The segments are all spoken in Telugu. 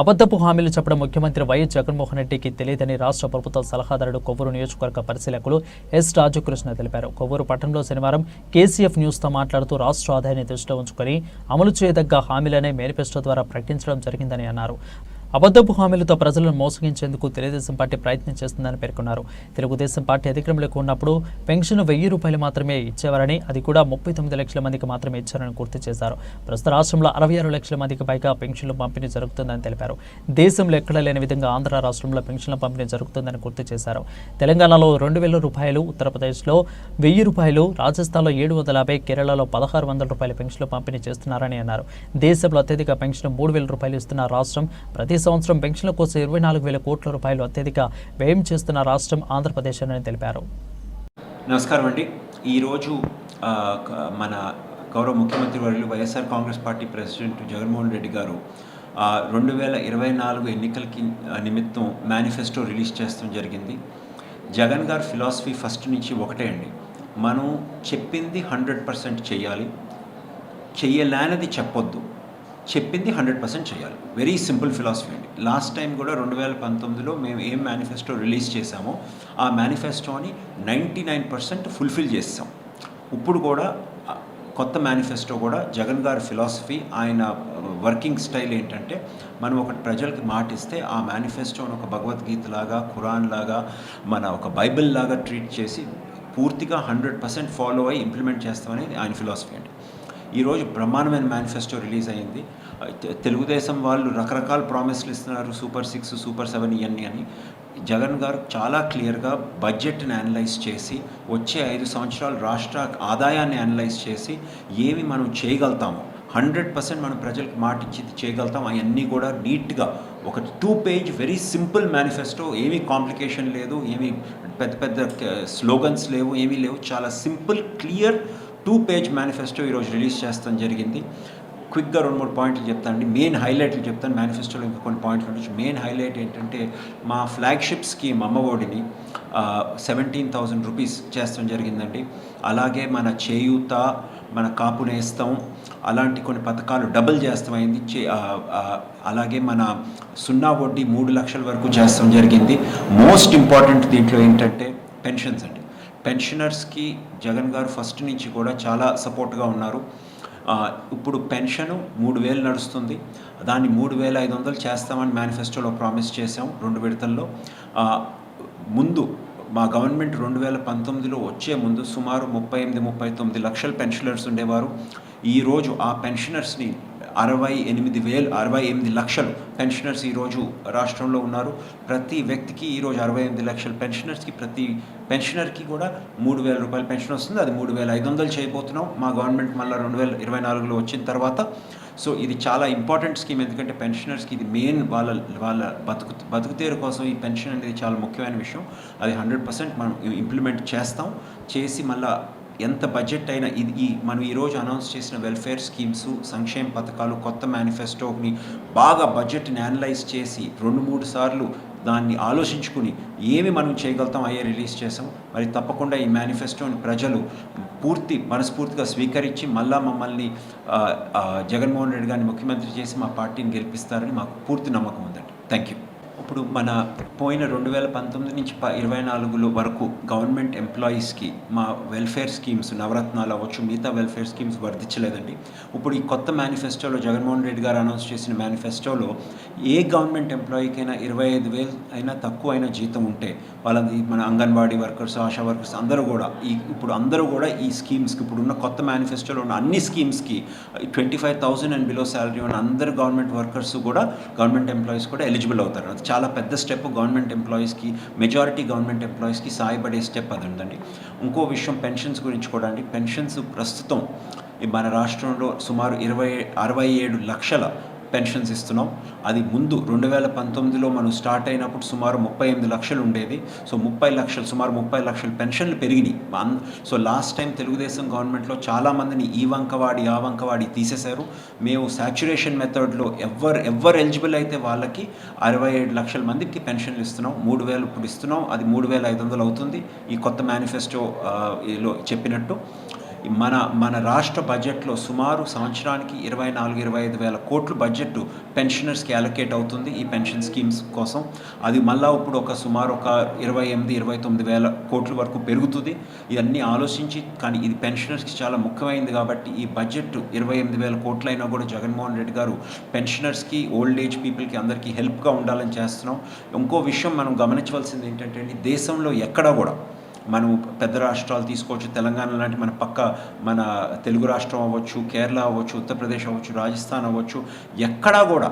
అబద్ధపు హామీలు చెప్పడం ముఖ్యమంత్రి వైఎస్ జగన్మోహన్ రెడ్డికి తెలియదని రాష్ట్ర ప్రభుత్వ సలహాదారుడు కొవ్వూరు నియోజకవర్గ పరిశీలకులు ఎస్ రాజకృష్ణ తెలిపారు. కొవ్వూరు పట్టణంలో శనివారం కేసీఎఫ్ న్యూస్తో మాట్లాడుతూ రాష్ట్ర ఆదాయాన్ని దృష్టిలో ఉంచుకొని అమలు చేయదగ్గ హామీలనే మేనిఫెస్టో ద్వారా ప్రకటించడం జరిగిందని అన్నారు. అబద్ధపు హామీలతో ప్రజలను మోసగించేందుకు తెలుగుదేశం పార్టీ ప్రయత్నం చేస్తుందని పేర్కొన్నారు. తెలుగుదేశం పార్టీ అధికారంలోకి ఉన్నప్పుడు పెన్షన్ వెయ్యి రూపాయలు మాత్రమే ఇచ్చేవారని అది కూడా ముప్పై తొమ్మిది లక్షల మందికి మాత్రమే ఇచ్చారని గుర్తు చేశారు. ప్రస్తుత రాష్ట్రంలో అరవై ఆరు లక్షల మందికి పైగా పెన్షన్లు పంపిణీ జరుగుతుందని తెలిపారు. దేశంలో ఎక్కడా లేని విధంగా ఆంధ్ర రాష్ట్రంలో పెన్షన్ల పంపిణీ జరుగుతుందని గుర్తు చేశారు. తెలంగాణలో రెండు వేల రూపాయలు ఉత్తరప్రదేశ్లో వెయ్యి రూపాయలు రాజస్థాన్లో ఏడు వందల యాభై కేరళలో పదహారు వందల రూపాయల పెన్షన్లు పంపిణీ చేస్తున్నారని అన్నారు. దేశంలో అత్యధిక పెన్షన్ మూడు వేల రూపాయలు ఇస్తున్న రాష్ట్రం ప్రతి సంవత్సరం పెన్షన్ల కోసం ఇరవై నాలుగు వేల కోట్ల రూపాయలు అత్యధిక వ్యయం చేస్తున్న రాష్ట్రం ఆంధ్రప్రదేశ్ అని తెలిపారు. నమస్కారం అండి. ఈరోజు మన గౌరవ ముఖ్యమంత్రి వర్యులు YSR Congress party president Jaganmohan Reddy గారు రెండు వేల ఇరవై నాలుగు ఎన్నికలకి నిమిత్తం మేనిఫెస్టో రిలీజ్ చేస్తడం జరిగింది. జగన్ గారి ఫిలాసఫీ ఫస్ట్ నుంచి ఒకటే అండి. మనం చెప్పింది హండ్రెడ్ పర్సెంట్ చేయాలి. చెయ్యలేనిది చెప్పొద్దు. చెప్పింది హండ్రెడ్ పర్సెంట్ చేయాలి. వెరీ సింపుల్ ఫిలాసఫీ అండి. లాస్ట్ టైం కూడా రెండు వేల పంతొమ్మిదిలో మేము ఏం మేనిఫెస్టో రిలీజ్ చేశామో ఆ మేనిఫెస్టోని నైంటీ నైన్ పర్సెంట్ ఫుల్ఫిల్ చేస్తాం. ఇప్పుడు కూడా కొత్త మేనిఫెస్టో కూడా జగన్ గారి ఫిలాసఫీ ఆయన వర్కింగ్ స్టైల్ ఏంటంటే మనం ఒక ప్రజలకి మాటిస్తే ఆ మేనిఫెస్టోని ఒక భగవద్గీత లాగా ఖురాన్ లాగా మన ఒక బైబిల్ లాగా ట్రీట్ చేసి పూర్తిగా హండ్రెడ్ పర్సెంట్ ఫాలో అయ్యి ఇంప్లిమెంట్ చేస్తామనేది ఆయన ఫిలాసఫీ అండి. ఈరోజు బ్రహ్మాండమైన మేనిఫెస్టో రిలీజ్ అయింది. తెలుగుదేశం వాళ్ళు రకరకాల ప్రామిస్లు ఇస్తున్నారు. సూపర్ సిక్స్ సూపర్ సెవెన్ ఇవన్నీ అని. జగన్ గారు చాలా క్లియర్గా బడ్జెట్ని అనలైజ్ చేసి వచ్చే ఐదు సంవత్సరాలు రాష్ట్ర ఆదాయాన్ని అనలైజ్ చేసి ఏమి మనం చేయగలుగుతాము? హండ్రెడ్ పర్సెంట్ మనం ప్రజలకు మాట చేయగలుగుతాం అవన్నీ కూడా నీట్గా ఒక two page very simple manifesto ఏమీ కాంప్లికేషన్ లేదు. ఏమీ పెద్ద పెద్ద స్లోగన్స్ లేవు. ఏమీ లేవు. చాలా simple clear two page manifesto ఈరోజు రిలీజ్ చేస్తాం జరిగింది. క్విక్గా రెండు మూడు పాయింట్లు చెప్తానండి మెయిన్ హైలైట్లు చెప్తాను. మేనిఫెస్టోలో ఇంకా కొన్ని పాయింట్లు ఉండొచ్చు. మెయిన్ హైలైట్ ఏంటంటే మా ఫ్లాగ్షిప్ స్కీమ్ అమ్మఒడిని సెవెంటీన్ థౌజండ్ రూపీస్ చేస్తాం జరిగిందండి. అలాగే మన చేయూత మన కాపు నేస్తాం అలాంటి కొన్ని పథకాలు డబుల్ చేస్తామైంది చే అలాగే మన సున్నా వడ్డీ మూడు లక్షల వరకు చేస్తాం జరిగింది. మోస్ట్ ఇంపార్టెంట్ దీంట్లో ఏంటంటే పెన్షన్స్ అండి. పెన్షనర్స్కి జగన్ గారు ఫస్ట్ నుంచి కూడా చాలా సపోర్ట్గా ఉన్నారు. ఇప్పుడు పెన్షను మూడు వేలు నడుస్తుంది. దాన్ని మూడు వేల ఐదు వందలు చేస్తామని మేనిఫెస్టోలో ప్రామిస్ చేసాం రెండు విడతల్లో. ముందు మా గవర్నమెంట్ రెండు వేల పంతొమ్మిదిలో వచ్చే ముందు సుమారు ముప్పై ఎనిమిది ముప్పై తొమ్మిది లక్షల పెన్షనర్స్ ఉండేవారు. ఈరోజు ఆ పెన్షనర్స్ని అరవై ఎనిమిది వేలు అరవై ఎనిమిది లక్షలు పెన్షనర్స్ ఈరోజు రాష్ట్రంలో ఉన్నారు. ప్రతి వ్యక్తికి ఈరోజు అరవై ఎనిమిది లక్షల పెన్షనర్స్కి ప్రతి పెన్షనర్కి కూడా మూడు వేల రూపాయల పెన్షన్ వస్తుంది. అది మూడు వేల ఐదు వందలు చేయబోతున్నాం. మా గవర్నమెంట్ మళ్ళీ రెండు వేల ఇరవై నాలుగులో వచ్చిన తర్వాత. సో ఇది చాలా ఇంపార్టెంట్ స్కీమ్. ఎందుకంటే పెన్షనర్స్కి ఇది మెయిన్ వాళ్ళ వాళ్ళ బతుకు బతుకుతేరు కోసం ఈ పెన్షన్ అనేది చాలా ముఖ్యమైన విషయం. అది హండ్రెడ్ పర్సెంట్ మనం ఇంప్లిమెంట్ చేస్తాం. చేసి మళ్ళీ ఎంత బడ్జెట్ అయినా ఇది ఈ మనం ఈరోజు అనౌన్స్ చేసిన వెల్ఫేర్ స్కీమ్స్ సంక్షేమ పథకాలు కొత్త మేనిఫెస్టోని బాగా బడ్జెట్ని అనలైజ్ చేసి రెండు మూడు సార్లు దాన్ని ఆలోచించుకుని ఏమి మనం చేయగలుగుతాం అయ్యే రిలీజ్ చేసాం. మరి తప్పకుండా ఈ మేనిఫెస్టోని ప్రజలు పూర్తి మనస్ఫూర్తిగా స్వీకరించి మళ్ళా మమ్మల్ని జగన్మోహన్ రెడ్డి గారిని ముఖ్యమంత్రి చేసి మా పార్టీని గెలిపిస్తారని మాకు పూర్తి నమ్మకం ఉందండి. థ్యాంక్ యూ ఇప్పుడు మన పోయిన రెండు వేల పంతొమ్మిది నుంచి ప ఇరవై నాలుగులో వరకు గవర్నమెంట్ ఎంప్లాయీస్కి మా వెల్ఫేర్ స్కీమ్స్ నవరత్నాలు అవ్వచ్చు మిగతా వెల్ఫేర్ స్కీమ్స్ వర్ధించలేదండి ఇప్పుడు ఈ కొత్త మేనిఫెస్టోలో జగన్మోహన్ రెడ్డి గారు అనౌన్స్ చేసిన మేనిఫెస్టోలో ఏ గవర్నమెంట్ ఎంప్లాయీకైనా ఇరవై ఐదు వేలు అయినా తక్కువ అయినా జీతం ఉంటే వాళ్ళది మన అంగన్వాడీ వర్కర్స్ ఆశా వర్కర్స్ అందరూ కూడా ఈ ఇప్పుడు అందరూ కూడా ఈ స్కీమ్స్కి ఇప్పుడు ఉన్న కొత్త మేనిఫెస్టోలో ఉన్న అన్ని స్కీమ్స్కి twenty five thousand and below salary ఉన్న అందరు గవర్నమెంట్ వర్కర్స్ కూడా గవర్నమెంట్ ఎంప్లాయీస్ కూడా ఎలిజిబుల్ అవుతారు. అది చాలా పెద్ద స్టెప్ గవర్నమెంట్ ఎంప్లాయీస్కి మెజారిటీ గవర్నమెంట్ ఎంప్లాయీస్కి సాయపడే స్టెప్ అది ఉందండి. ఇంకో విషయం పెన్షన్స్ గురించి కూడా అండి. పెన్షన్స్ ప్రస్తుతం మన రాష్ట్రంలో సుమారు ఇరవై అరవై ఏడు లక్షల పెన్షన్స్ ఇస్తున్నాం. అది ముందు రెండు వేల పంతొమ్మిదిలో మనం స్టార్ట్ అయినప్పుడు సుమారు ముప్పై ఎనిమిది లక్షలు ఉండేది సో ముప్పై లక్షలు సుమారు ముప్పై లక్షలు పెన్షన్లు పెరిగినాయి. సో లాస్ట్ టైం తెలుగుదేశం గవర్నమెంట్లో చాలామందిని ఈ వంకవాడి ఆ వంకవాడి తీసేశారు. మేము సాచ్యురేషన్ మెథడ్లో ఎవరు ఎవరు ఎలిజిబుల్ అయితే వాళ్ళకి అరవై ఏడు లక్షల మందికి పెన్షన్లు ఇస్తున్నాం. మూడు వేలు ఇప్పుడు ఇస్తున్నాం. అది మూడు వేల ఐదు వందలు అవుతుంది. ఈ కొత్త మేనిఫెస్టోలో చెప్పినట్టు. మన మన రాష్ట్ర బడ్జెట్లో సుమారు సంవత్సరానికి ఇరవై నాలుగు ఇరవై ఐదు వేల కోట్లు బడ్జెట్ పెన్షనర్స్కి అలొకేట్ అవుతుంది ఈ పెన్షన్ స్కీమ్స్ కోసం. అది మళ్ళా ఇప్పుడు ఒక సుమారు ఒక ఇరవై ఎనిమిది ఇరవై తొమ్మిది వేల కోట్ల వరకు పెరుగుతుంది. ఇవన్నీ ఆలోచించి కానీ ఇది పెన్షనర్స్కి చాలా ముఖ్యమైనది కాబట్టి ఈ బడ్జెట్ ఇరవై ఎనిమిది వేల కోట్లైనా కూడా జగన్మోహన్ రెడ్డి గారు పెన్షనర్స్కి ఓల్డ్ ఏజ్ పీపుల్కి అందరికీ హెల్ప్గా ఉండాలని చేస్తున్నాం. ఇంకో విషయం మనం గమనించవలసింది ఏంటంటే దేశంలో ఎక్కడా కూడా మనం పెద్ద రాష్ట్రాలు తీసుకోవచ్చు తెలంగాణ లాంటి మన పక్క మన తెలుగు రాష్ట్రం అవ్వచ్చు కేరళ అవ్వచ్చు ఉత్తరప్రదేశ్ అవ్వచ్చు రాజస్థాన్ అవ్వచ్చు ఎక్కడా కూడా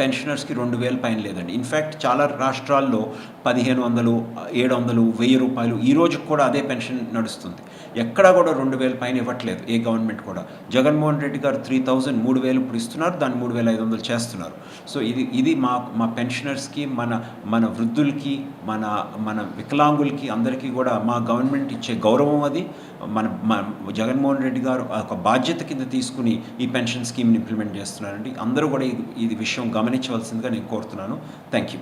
పెన్షనర్స్కి రెండు వేల పైన లేదండి. ఇన్ఫ్యాక్ట్ చాలా రాష్ట్రాల్లో పదిహేను వందలు ఏడు వందలు వెయ్యి రూపాయలు ఈ రోజు కూడా అదే పెన్షన్ నడుస్తుంది. ఎక్కడా కూడా రెండు వేల పైన ఇవ్వట్లేదు ఏ గవర్నమెంట్ కూడా. జగన్మోహన్ రెడ్డి గారు త్రీ థౌజండ్ మూడు వేలు ఇప్పుడు ఇస్తున్నారు దాన్ని మూడు వేల ఐదు వందలు చేస్తున్నారు. సో ఇది ఇది మా మా పెన్షనర్స్కి మన మన వృద్ధులకి మన మన వికలాంగులకి అందరికీ కూడా మా గవర్నమెంట్ ఇచ్చే గౌరవం అది. మన జగన్మోహన్ రెడ్డి గారు ఒక బాధ్యత కింద తీసుకుని ఈ పెన్షన్ స్కీమ్ని ఇంప్లిమెంట్ చేస్తున్నారండి. అందరూ కూడా ఇది విషయం గమనించవలసిందిగా నేను కోరుతున్నాను. Thank you